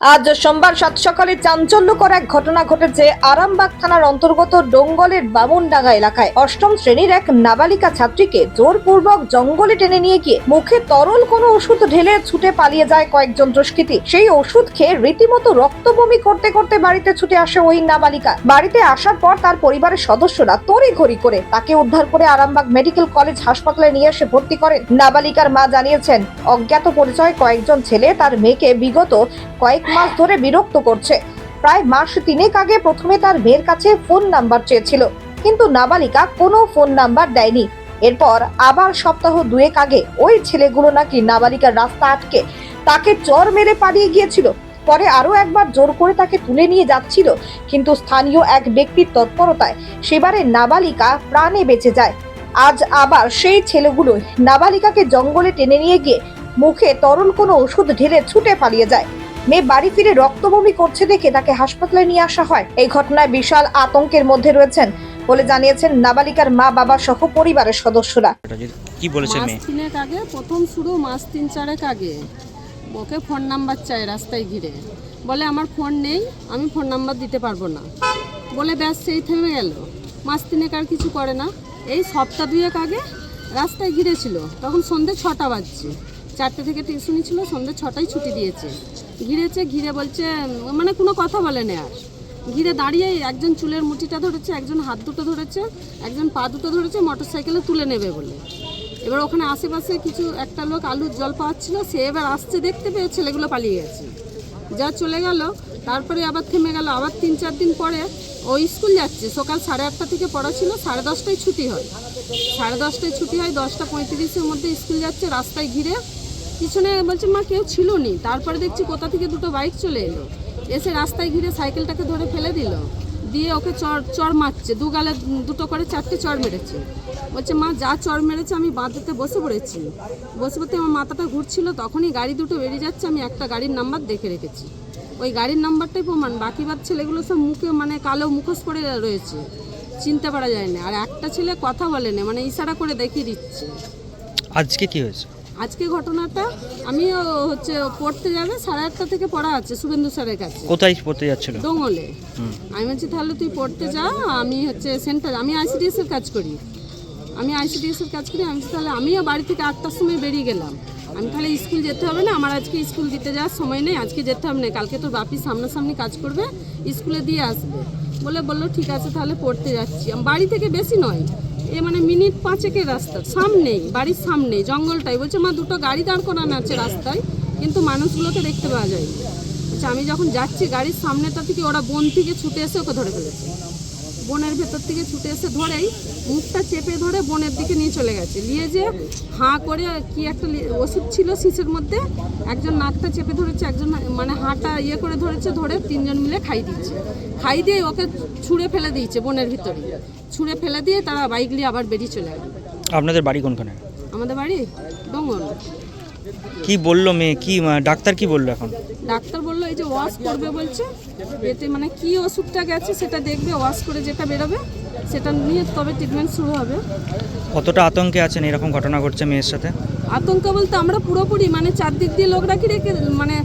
আজ সোমবার সাত সকালে চাঞ্চল্যকর এক ঘটনা ঘটেছে আরামবাগ থানার অন্তর্গত ডোঙ্গলের বামুনডাঙ্গা এলাকায়। অষ্টম শ্রেণির এক নাবালিকা ছাত্রীকে জোরপূর্বক জঙ্গলে টেনে নিয়ে গিয়ে মুখে তরল কোনো ওষুধ ঢেলে ছুটে পালিয়ে যায় কয়েকজন দুষ্কৃতী। সেই ওষুধ খেয়ে রীতিমতো রক্তবমি করতে করতে বাড়িতে ছুটে আসে ওই নাবালিকা। বাড়িতে আসার পর তার পরিবারের সদস্যরা তড়িঘড়ি করে তাকে উদ্ধার করে আরামবাগ মেডিকেল কলেজ হাসপাতালে নিয়ে এসে ভর্তি করেন। নাবালিকার মা জানিয়েছেন, অজ্ঞাত পরিচয় কয়েকজন ছেলে তার মেয়েকে বিগত কয়েক মাস ধরে বিরক্ত করছে। প্রায় মাস তিনেক আগে প্রথমে তার মেয়ের কাছে ফোন নাম্বার চেয়েছিল, কিন্তু নাবালিকা কোনো ফোন নাম্বার দেয়নি। এরপর আবার সপ্তাহ দুয়েক আগে ওই ছেলেগুলো নাকি নাবালিকার রাস্তা আটকে তাকে চর মেরে পালিয়ে গিয়েছিল। পরে আরও একবার জোর করে তাকে তুলে নিয়ে যাচ্ছিল, কিন্তু স্থানীয় এক ব্যক্তির তৎপরতায় সেবারে নাবালিকা প্রাণে বেঁচে যায়। আজ আবার সেই ছেলেগুলো নাবালিকাকে জঙ্গলে টেনে নিয়ে গিয়ে মুখে তরল কোনো ওষুধ ঢেলে ছুটে পালিয়ে যায়। মেয়ে বাড়ি ফিরে রক্তবমি করছে দেখে তাকে হাসপাতালে নিয়ে আসা হয়। এই ঘটনায় বিশাল আতঙ্কের মধ্যে রয়েছেন বলে জানিয়েছেন নাবালিকার মা বাবা সহ পরিবারের সদস্যরা। কি বলেছে মাস মেয়ে তিনেক আগে প্রথম শুরু মাস তিন চারেক আগে। ওকে ফোন নাম্বার চাই রাস্তায় ঘিরে। বলে আমার ফোন নেই আমি ফোন নাম্বার দিতে পারব না। বলে ব্যাস সেই থেমে গেল। মাস তিনেক আর কিছু করে না। এই সপ্তাহ দুয়েক আগে রাস্তায় ঘিরেছিল। তখন সন্ধে ছটা বাজছে। চারটে থেকে টিউশনি ছিল সন্ধে ছটায় ছুটি দিয়েছে। ঘিরেছে, ঘিরে বলছে মানে কোনো কথা বলে না আর। ঘিরে দাঁড়িয়ে একজন চুলের মুঠিটা ধরেছে, একজন হাত দুটো ধরেছে, একজন পা দুটো ধরেছে মোটর সাইকেলে তুলে নেবে বলে। এবার ওখানে আশেপাশে কিছু একটা লোক আলুর জল পাওয়াচ্ছিল সে এবার আসছে দেখতে পেয়ে ছেলেগুলো পালিয়ে গেছে। যা চলে গেল, তারপরে আবার থেমে গেল। আবার তিন চার দিন পরে ও স্কুল যাচ্ছে। সকাল সাড়ে আটটা থেকে পড়া ছিল, সাড়ে দশটায় ছুটি হয়। সাড়ে দশটায় ছুটি হয়, দশটা পঁয়ত্রিশের মধ্যে স্কুল যাচ্ছে, রাস্তায় ঘিরে পিছনে বলছে, মা, কেউ ছিল নি তারপরে দেখছি কোথা থেকে দুটো বাইক চলে এলো। এসে রাস্তায় ঘিরে সাইকেলটাকে ধরে ফেলে দিল। দিয়ে ওকে চর চর মারছে। দু গালে, দুটো করে চারটে চর মেরেছে। বলছে, মা, যা চর মেরেছে আমি বাঁধতে বসে পড়েছি। বসে পড়তে আমার মাথাটা ঘুরছিল। তখনই গাড়ি দুটো বেরিয়ে যাচ্ছে। আমি একটা গাড়ির নাম্বার দেখে রেখেছি। ওই গাড়ির নাম্বারটাই প্রমাণ। বাকি বাদ ছেলেগুলো সব মুখে মানে কালো মুখোশ পড়ে রয়েছে। চিনতে পারা যায় না। আর একটা ছেলে কথা বলে না মানে ইশারা করে দেখিয়ে দিচ্ছে। আজকে কি হয়েছে? আজকে ঘটনাটা আমি হচ্ছে পড়তে যাবে সাড়ে আটটা থেকে পড়া আছে শুভেন্দু স্যারের কাছে। কোথায় পড়তে যাচ্ছিল? দোঙলে। আমি বলছি তাহলে তুই পড়তে যা আমি হচ্ছে সেন্টার আমি আইসিডিএস এর কাজ করি। আমি আইসিডিএস এর কাজ করি আমি তাহলে আমিও বাড়ি থেকে আটটার সময় বেরিয়ে গেলাম। আমি তাহলে স্কুল যেতে হবে না আমার আজকে স্কুল দিতে যাওয়ার সময় নেই আজকে যেতে হবে না কালকে তোর বাপি সামনাসামনি কাজ করবে স্কুলে দিয়ে আসবে। বলে বলল ঠিক আছে তাহলে পড়তে যাচ্ছি। বাড়ি থেকে বেশি নয় এ মানে মিনিট পাঁচেকের রাস্তা। সামনেই, বাড়ির সামনেই, জঙ্গলটাই। বলছে, মা, দুটো গাড়ি দাঁড় করানো আছে রাস্তায়, কিন্তু মানুষগুলোকে দেখতে পাওয়া যায় আমি যখন যাচ্ছি, গাড়ির সামনেটা থেকে ওরা বন থেকে ছুটে এসে ওকে ধরে ফেলেছে। বনের ভেতর থেকে ছুটে এসে ধরেই মুখটা চেপে ধরে বনের দিকে নিয়ে চলে গেছে। নিয়ে যে হাঁ করে কি একটা ওষুধ ছিল শীষের মধ্যে একজন নাকটা চেপে ধরেছে একজন মানে হাঁটা ইয়ে করে ধরেছে ধরে তিনজন মিলে খাই দিচ্ছে খাই দিয়ে ওকে ছুঁড়ে ফেলে দিয়েছে বনের ভিতরে। ছুঁড়ে ফেলে দিয়ে তারা বাইক নিয়ে আবার বেরিয়ে চলে গেল। আপনাদের বাড়ি কোনখানে? আমাদের বাড়ি ডঙ্গল কি বলল মেয়ে? কি ডাক্তার কি বলল এখন? ডাক্তার বলল এই যে ওয়াশ করবে বলছে এতে মানে কি ওষুধটা গেছে সেটা দেখবে ওয়াশ করে যেটা বেরোবে সেটা নিয়ে তবে ট্রিটমেন্ট শুরু হবে। কতটা আতঙ্কে আছেন? এরকম ঘটনা ঘটছে মেয়ের সাথে? আতঙ্ক বলতে আমরা পুরোপুরি মানে চারদিক দিয়ে লোক রাখি রেখে মানে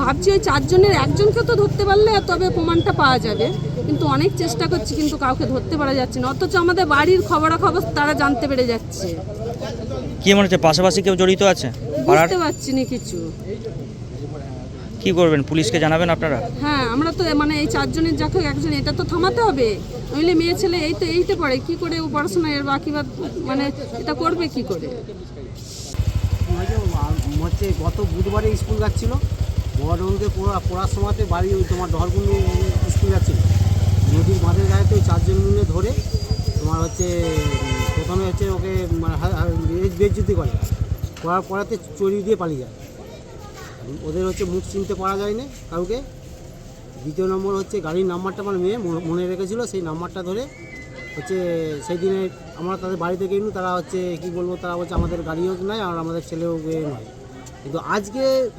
ভাবছি ওই চারজনের একজনকে তো ধরতে পারলে তবে প্রমাণটা পাওয়া যাবে। কিন্তু অনেক চেষ্টা করছি কিন্তু কাউকে ধরতে পারা যাচ্ছে না। অথচ আমাদের বাড়ির খবরাখবর তারা জানতে পেরে যাচ্ছে। কি মনে হচ্ছে? পাশাপাশি কেউ জড়িত আছে? বুঝতে পারছি না কিছু। কি করবেন? পুলিশকে জানাবেন আপনারা? হ্যাঁ আমরা তো মানে এই চারজনের যাকে একজন এটা তো থামাতে হবে। নইলে মেয়ে ছেলে এই তো এইতে পড়ে কি করে ও পড়াশোনা এর বাকি বাদ মানে এটা করবে কি করে? হচ্ছে গত বুধবারে স্কুল যাচ্ছিল বড়ডঙ্গে পড়া পড়ার সময়তে বাড়ি ওই তোমার ডহরকুন্ড স্কুল যাচ্ছিল। নদীর বাঁধের গায়েতে ওই চারজন মিলে ধরে তোমার হচ্ছে প্রথমে হচ্ছে ওকে মানে বেজ্যুতি করে। করার পরেতে চড়িয়ে দিয়ে পালিয়ে যায়। ওদের হচ্ছে মুখ চিনতে পারা যায় না কাউকে। দ্বিতীয় নম্বর হচ্ছে গাড়ির নাম্বারটা আমার মেয়ে মনে- রেখেছিল, সেই নাম্বারটা ধরে হচ্ছে সেই দিনে আমরা তাদের বাড়ি থেকে এলু তারা হচ্ছে কি বলব, তারা বলছে আমাদের গাড়িও নয় আর আমাদের ছেলেও নয়। কিন্তু আজকে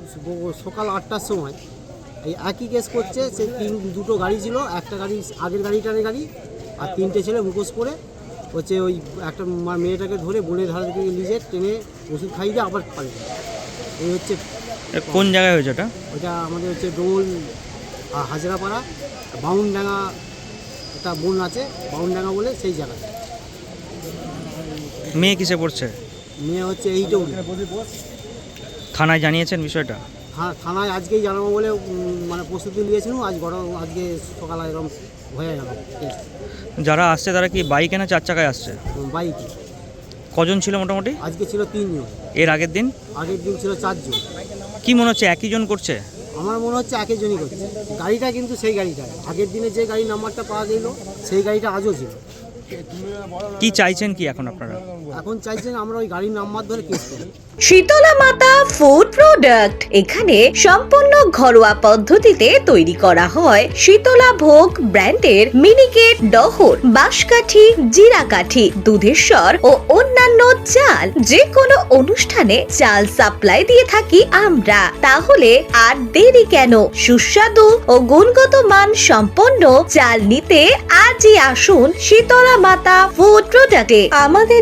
সকাল আটটার সময় এই একই কেস করছে সে তিন, দুটো গাড়ি ছিল, একটা গাড়ি আগের গাড়িটার গাড়ি আর তিনটে ছেলে মুখোশ করে হচ্ছে ওই একটা মা- মেয়েটাকে ধরে বনের ধারে থেকে নিজে টেনে ওষুধ খাইয়ে দিয়ে আবার যায়। এই হচ্ছে কোন জায়গায় হয়েছে ওটা ওটা আমাদের হচ্ছে ডোল হাজরাপাড়া বাউনডাঙ্গা একটা বোন আছে বাউনডাঙ্গা বলে সেই জায়গায়। মেয়ে কিসে পড়ছে? মেয়ে হচ্ছে এইটা থানায় জানিয়েছেন বিষয়টা? থানায় আজকেই জানাব বলে মানে প্রস্তুতি নিয়েছিলাম আজ বড় আজকে সকালে এরকম হয়ে গেল যারা আসছে তারা কি বাইকে না চার চাকায় আসছে? বাইকে কজন ছিল মোটামুটি? আজকে ছিল তিনজন। এর আগের দিন? আগের দিন ছিল চারজন। কি মনে হচ্ছে একই জন করছে? আমার মনে হচ্ছে একজনই করছে। গাড়িটা কিন্তু সেই গাড়িটা আগের দিনে যে গাড়ি নাম্বারটা পাওয়া গেল সেই গাড়িটা আজও ছিল। কি চাইছেন কি এখন আপনারা? এখন চাইছেন আমরা ওই গাড়ির নাম্বার ধরে কেস করি। শীতলা মাতা ফুড প্রোডাক্ট এখানে সম্পূর্ণ ঘরোয়া পদ্ধতিতে তৈরি করা হয় শীতলা ভোগ ব্র্যান্ডের মিনিকেট ডহর, বাঁশকাঠি, জিরাকাঠি দুধেশ্বর ও অন্যান্য চাল। যে কোনো অনুষ্ঠানে চাল সাপ্লাই দিয়ে থাকি আমরা। তাহলে আর দেরি কেন? সুস্বাদু ও গুণগত মান সম্পন্ন চাল নিতে আজই আসুন শীতলা মাতা ফুড প্রোডাক্টে আমাদের